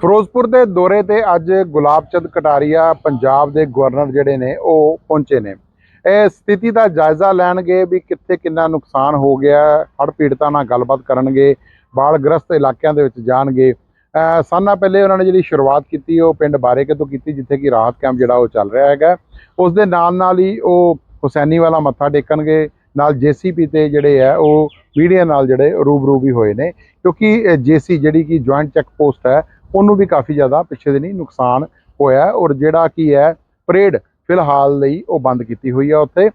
ਫਿਰੋਜ਼ਪੁਰ ਦੇ ਦੌਰੇ ਤੇ ਅੱਜ ਗੁਲਾਬ ਚੰਦ ਕਟਾਰੀਆ ਪੰਜਾਬ ਦੇ ਗਵਰਨਰ ਜਿਹੜੇ ਨੇ, ਉਹ ਪਹੁੰਚੇ ਨੇ। ਇਹ ਸਥਿਤੀ ਦਾ ਜਾਇਜ਼ਾ ਲੈਣਗੇ ਵੀ ਕਿੱਥੇ ਕਿੰਨਾ ਨੁਕਸਾਨ ਹੋ ਗਿਆ, ਹੜ੍ਹ ਪੀੜਤਾਂ ਨਾਲ ਗੱਲਬਾਤ ਕਰਨਗੇ, ਬਾੜਗ੍ਰਸਤ ਇਲਾਕਿਆਂ ਦੇ ਵਿੱਚ ਜਾਣਗੇ। ਅਹ ਸਾਲਾਂ ਪਹਿਲੇ ਉਹਨਾਂ ਨੇ ਜਿਹੜੀ ਸ਼ੁਰੂਆਤ ਕੀਤੀ, ਉਹ ਪਿੰਡ ਬਾਰੇਕੇ ਤੋਂ ਕੀਤੀ, ਜਿੱਥੇ ਕਿ ਰਾਹਤ ਕੈਂਪ ਜਿਹੜਾ ਉਹ ਚੱਲ ਰਿਹਾ ਹੈਗਾ। ਉਸ ਦੇ ਨਾਲ ਨਾਲ ਹੀ ਉਹ ਹੁਸੈਨੀ ਵਾਲਾ ਮੱਥਾ ਟੇਕਣਗੇ ਨਾਲ ਜੀਸੀਪੀ ਤੇ ਜਿਹੜੇ ਆ ਉਹ ਮੀਡੀਆ ਨਾਲ ਜਿਹੜੇ ਰੂਬਰੂ ਵੀ ਹੋਏ ਨੇ ਕਿਉਂਕਿ ਜੇਸੀ ਜਿਹੜੀ ਕਿ ਜੁਆਇੰਟ ਚੈੱਕ ਪੋਸਟ ਹੈ ਉਹਨੂੰ ਵੀ ਕਾਫੀ ਜ਼ਿਆਦਾ ਪਿੱਛੇ ਦੇ ਨਹੀਂ ਨੁਕਸਾਨ ਹੋਇਆ ਔਰ ਜਿਹੜਾ ਕੀ ਹੈ ਪਰੇਡ ਫਿਲਹਾਲ ਲਈ ਉਹ ਬੰਦ ਕੀਤੀ ਹੋਈ ਹੈ ਉੱਥੇ।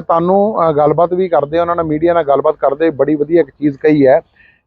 ਤੁਹਾਨੂੰ ਗੱਲਬਾਤ ਵੀ ਕਰਦੇ ਉਹਨਾਂ ਨਾਲ ਮੀਡੀਆ ਨਾਲ ਗੱਲਬਾਤ ਕਰਦੇ ਬੜੀ ਵਧੀਆ ਇੱਕ ਚੀਜ਼ ਕਹੀ ਹੈ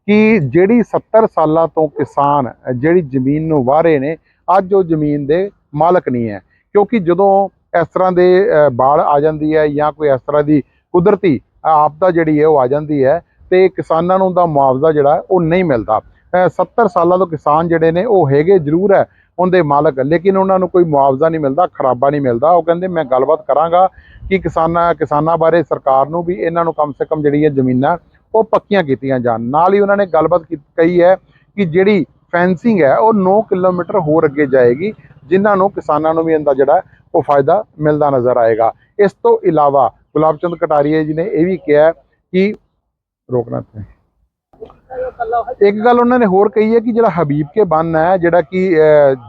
ਕਿ ਜਿਹੜੀ 70 ਸਾਲਾਂ ਤੋਂ ਕਿਸਾਨ ਜਿਹੜੀ ਜ਼ਮੀਨ ਨੂੰ ਵਾਹ ਰਹੇ ਨੇ ਅੱਜ ਉਹ ਜ਼ਮੀਨ ਦੇ ਮਾਲਕ ਨਹੀਂ ਹੈ ਕਿਉਂਕਿ ਜਦੋਂ ਇਸ ਤਰ੍ਹਾਂ ਦੇ ਅਹ, ਬਾੜ ਆ ਜਾਂਦੀ ਹੈ ਜਾਂ ਕੋਈ ਇਸ ਤਰ੍ਹਾਂ ਦੀ ਕੁਦਰਤੀ ਆਪਦਾ ਜਿਹੜੀ ਹੈ ਉਹ ਆ ਜਾਂਦੀ ਹੈ ਤੇ ਕਿਸਾਨਾਂ ਨੂੰ ਦਾ ਮੁਆਵਜ਼ਾ ਜਿਹੜਾ ਉਹ ਨਹੀਂ ਮਿਲਦਾ। ਅਹ 70 ਸਾਲਾਂ ਤੋਂ ਕਿਸਾਨ ਜਿਹੜੇ ਨੇ ਉਹ ਹੈਗੇ ਜ਼ਰੂਰ ਹੈ ਉਹਦੇ ਮਾਲਕ, ਲੇਕਿਨ ਉਹਨਾਂ ਨੂੰ ਕੋਈ ਮੁਆਵਜ਼ਾ ਨਹੀਂ ਮਿਲਦਾ, ਖਰਾਬਾ ਨਹੀਂ ਮਿਲਦਾ। ਉਹ ਕਹਿੰਦੇ ਮੈਂ ਗੱਲਬਾਤ ਕਰਾਂਗਾ ਕਿ ਕਿਸਾਨਾਂ ਕਿਸਾਨਾਂ ਬਾਰੇ ਸਰਕਾਰ ਨੂੰ ਵੀ ਇਹਨਾਂ ਨੂੰ ਕਮ ਸੇ ਕਮ ਜਿਹੜੀ ਹੈ ਜ਼ਮੀਨਾਂ ਉਹ ਪੱਕੀਆਂ ਕੀਤੀਆਂ ਜਾਣ। ਨਾਲ ਹੀ ਉਹਨਾਂ ਨੇ ਗੱਲਬਾਤ ਕੀ- ਕਹੀ ਹੈ ਕਿ ਜਿਹੜੀ ਫੈਂਸਿੰਗ ਹੈ ਉਹ 9 ਕਿਲੋਮੀਟਰ ਹੋਰ ਅੱਗੇ ਜਾਏਗੀ, ਜਿਨ੍ਹਾਂ ਨੂੰ ਕਿਸਾਨਾਂ ਨੂੰ ਵੀ ਇਹਦਾ ਜਿਹੜਾ ਉਹ ਫਾਇਦਾ ਮਿਲਦਾ ਨਜ਼ਰ ਆਏਗਾ। ਇਸ ਤੋਂ ਇਲਾਵਾ ਗੁਲਾਬ ਚੰਦ ਕਟਾਰੀਆ ਜੀ ਨੇ ਇਹ ਵੀ ਕਿਹਾ ਕਿ ਰੋਕਣਾ ਤੇ ਇੱਕ ਗੱਲ ਉਹਨਾਂ ਨੇ ਹੋਰ ਕਹੀ ਹੈ ਕਿ ਜਿਹੜਾ ਹਬੀਬ ਕੇ ਬੰਨ ਹੈ, ਜਿਹੜਾ ਕਿ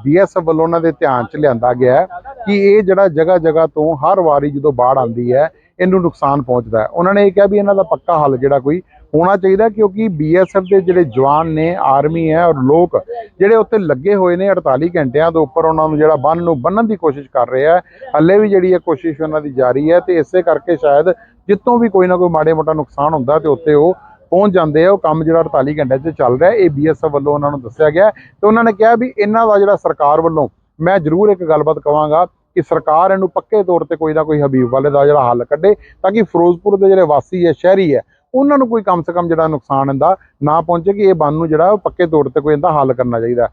ਬੀਐਸਐਫ ਵੱਲੋਂ ਉਹਨਾਂ ਦੇ ਧਿਆਨ 'ਚ ਲਿਆਂਦਾ ਗਿਆ ਕਿ ਇਹ ਜਿਹੜਾ ਜਗ੍ਹਾ ਜਗ੍ਹਾ ਤੋਂ ਹਰ ਵਾਰੀ ਜਦੋਂ ਬਾੜ ਆਉਂਦੀ ਹੈ, ਇਹਨੂੰ ਨੁਕਸਾਨ ਪਹੁੰਚਦਾ ਹੈ। ਉਹਨਾਂ ਨੇ ਇਹ ਕਿਹਾ ਵੀ ਇਹਨਾਂ ਦਾ ਪੱਕਾ ਹੱਲ ਜਿਹੜਾ ਕੋਈ ਹੋਣਾ ਚਾਹੀਦਾ ਕਿਉਂਕਿ ਬੀਐਸਐਫ ਦੇ ਜਿਹੜੇ ਜਵਾਨ ਨੇ, ਆਰਮੀ ਹੈ ਔਰ ਲੋਕ ਜਿਹੜੇ ਉੱਤੇ ਲੱਗੇ ਹੋਏ ਨੇ 48 ਘੰਟਿਆਂ ਤੋਂ ਉੱਪਰ ਉਹਨਾਂ ਨੂੰ ਜਿਹੜਾ ਬੰਨ ਨੂੰ ਬੰਨਣ ਦੀ ਕੋਸ਼ਿਸ਼ ਕਰ ਰਿਹਾ ਆ ਹੱਲੇ ਵੀ ਜਿਹੜੀ ਹੈ ਕੋਸ਼ਿਸ਼ ਉਹਨਾਂ ਦੀ ਜਾਰੀ ਹੈ ਤੇ ਇਸੇ ਕਰਕੇ ਸ਼ਾਇਦ ਜਿੱਤੋਂ ਵੀ ਕੋਈ ਨਾ ਕੋਈ ਮਾੜੇ ਮੋਟਾ ਨੁਕਸਾਨ ਹੁੰਦਾ ਤੇ ਉੱਤੇ ਉਹ ਪਹੁੰਚ ਜਾਂਦੇ ਆ, ਉਹ ਕੰਮ ਜਿਹੜਾ 48 ਘੰਟੇ 'ਚ ਚੱਲ ਰਿਹਾ ਇਹ ਬੀਐਸਐਫ ਵੱਲੋਂ ਉਹਨਾਂ ਨੂੰ ਦੱਸਿਆ ਗਿਆ ਤੇ ਉਹਨਾਂ ਨੇ ਕਿਹਾ ਵੀ ਇਹਨਾਂ ਦਾ ਜਿਹੜਾ ਸਰਕਾਰ ਵੱਲੋਂ ਮੈਂ ਜ਼ਰੂਰ ਇੱਕ ਗੱਲਬਾਤ ਕਵਾਂਗਾ ਕਿ ਸਰਕਾਰ ਇਹਨੂੰ ਪੱਕੇ ਤੌਰ ਤੇ ਕੋਈ ਨਾ ਕੋਈ ਹਬੀਬ ਵਾਲੇ ਦਾ ਜਿਹੜਾ ਹੱਲ ਕੱਢੇ ਤਾਂ ਕਿ ਫਿਰੋਜ਼ਪੁਰ ਦੇ ਜਿਹੜੇ ਵਾਸੀ ਹੈ, ਸ਼ਹਿਰੀ ਹੈ ਉਹਨਾਂ ਨੂੰ ਕੋਈ ਕਮ ਸੇ ਕਮ ਜਿਹੜਾ ਨੁਕਸਾਨ ਇਹਦਾ ਨਾ ਪਹੁੰਚੇ ਕਿ ਇਹ ਬੰਨ ਨੂੰ ਜਿਹੜਾ ਉਹ ਪੱਕੇ ਤੌਰ ਤੇ ਕੋਈ ਇਹਦਾ ਹੱਲ ਕਰਨਾ ਚਾਹੀਦਾ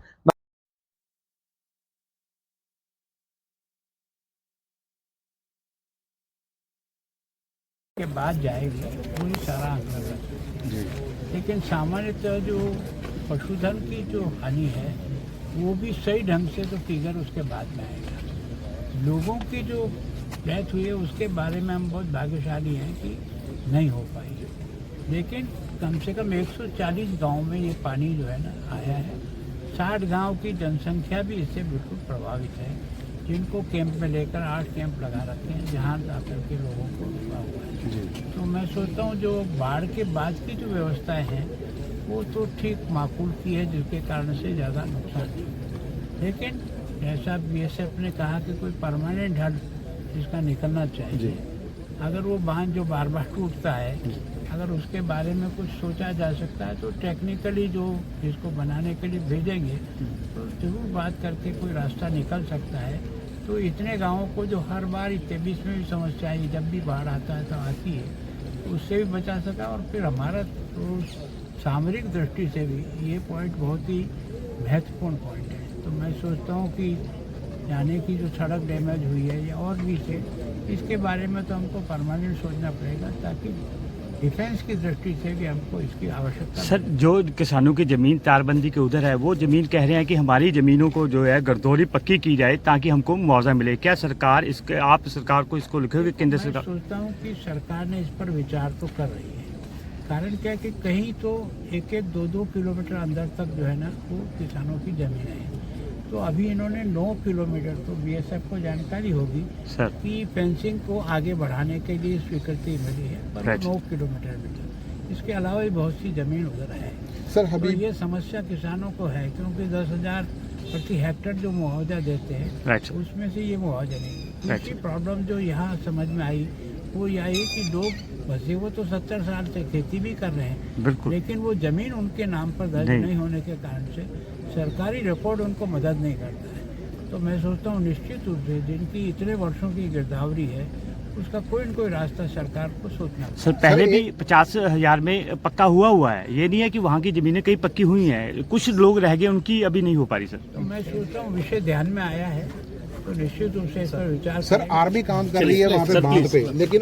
के बाद जाएगी पूरी सारा आंकड़ा लेकिन सामान्यतः जो पशुधन की जो हानि है वो भी सही ढंग से तो फिगर उसके बाद में आएगा लोगों की जो डेथ हुई है उसके बारे में हम बहुत भाग्यशाली हैं कि नहीं हो पाई लेकिन कम से कम 140 गाँव में ये पानी जो है ना आया है। 60 गाँव की जनसंख्या भी इससे बिल्कुल प्रभावित है। जिनको कैंप में लेकर आठ कैंप लगा रखे हैं जहाँ जाकर के लोगों को रुका हुआ है। तो मैं सोचता हूँ जो बाढ़ के बाद की जो व्यवस्थाएँ हैं वो तो ठीक माकूल की है जिसके कारण से ज़्यादा नुकसान नहीं लेकिन जैसा बीएसएफ ने कहा कि कोई परमानेंट हल इसका निकलना चाहिए। अगर वो बाँध जो बार बार टूटता है अगर उसके बारे में कुछ सोचा जा सकता है तो टेक्निकली जो इसको बनाने के लिए भेजेंगे तो ज़रूर बात करके कोई रास्ता निकल सकता है। तो इतने गाँवों को जो हर बार इतने बीच में भी समस्या आई जब भी बाढ़ आता है तो आती है उससे भी बचा सका और फिर हमारा तो सामरिक दृष्टि से भी ये पॉइंट बहुत ही महत्वपूर्ण पॉइंट है। तो मैं सोचता हूँ कि जाने की जो सड़क डैमेज हुई है या और भी से इसके बारे में तो हमको परमानेंट सोचना पड़ेगा ताकि डिफेंस की दृष्टि से भी हमको इसकी आवश्यकता सर जो किसानों की ज़मीन तारबंदी के उधर है वो ज़मीन कह रहे हैं कि हमारी जमीनों को जो है गर्दौली पक्की की जाए ताकि हमको मुआवजा मिले। क्या सरकार इसके आप सरकार को इसको लिखोगे केंद्र सरकार? सोचता हूँ कि सरकार ने इस पर विचार तो कर रही है। कारण क्या है कि कहीं तो एक एक दो दो किलोमीटर अंदर तक जो है ना वो किसानों की ज़मीन है। तो अभी इन्होंने नौ किलोमीटर तो बीएसएफ को जानकारी होगी सर कि फेंसिंग को आगे बढ़ाने के लिए स्वीकृति मिली है पर. नौ किलोमीटर मीटर इसके अलावा भी बहुत सी ज़मीन उधर है ਸਰ तो ये समस्या किसानों को है क्योंकि दस हज़ार प्रति हेक्टर जो मुआवजा देते हैं उसमें से ये मुआवजा नहीं. दूसरी प्रॉब्लम जो यहाँ समझ में आई वो यह है कि लोग बसे वो तो सत्तर साल से खेती भी कर रहे हैं लेकिन वो ज़मीन उनके नाम पर दर्ज नहीं। नहीं होने के कारण से सरकारी रिकॉर्ड उनको मदद नहीं करता है। तो मैं सोचता हूँ निश्चित रूप से जिनकी इतने वर्षों की गिरदावरी है उसका कोई न कोई रास्ता सरकार को सोचना सर पहले भी पचास हज़ार में पक्का हुआ हुआ है। ये नहीं है कि वहाँ की जमीनें कई पक्की हुई हैं। कुछ लोग रह गए उनकी अभी नहीं हो पा रही सर। तो मैं सोचता हूँ विषय ध्यान में आया है तो निश्चित रूप से इस पर विचार सर आर्मी काम कर रही है वहाँ पे बाँध पे लेकिन